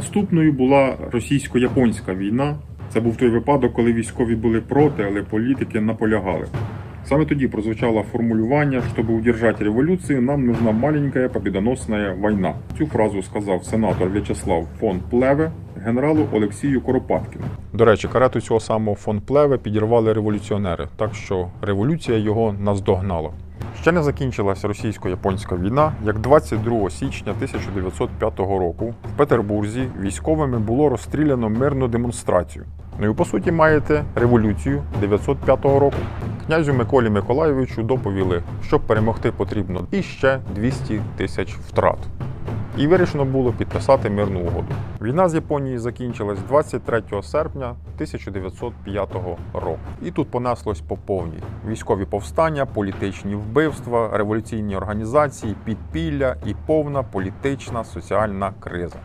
Наступною була російсько-японська війна. Це був той випадок, коли військові були проти, але політики наполягали. Саме тоді прозвучало формулювання, щоб удержати революцію, нам нужна маленькая победоносная війна. Цю фразу сказав сенатор В'ячеслав фон Плеве генералу Олексію Коропаткіну. До речі, карету цього самого фон Плеве підірвали революціонери, так що революція його наздогнала. Ще не закінчилася російсько-японська війна, як 22 січня 1905 року в Петербурзі військовими було розстріляно мирну демонстрацію. Ну і по суті маєте революцію 905 року. Князю Миколі Миколайовичу доповіли, що перемогти потрібно іще 200 тисяч втрат. І вирішено було підписати мирну угоду. Війна з Японією закінчилась 23 серпня 1905 року. І тут понеслось по повній: військові повстання, політичні вбивства, революційні організації, підпілля і повна політична соціальна криза.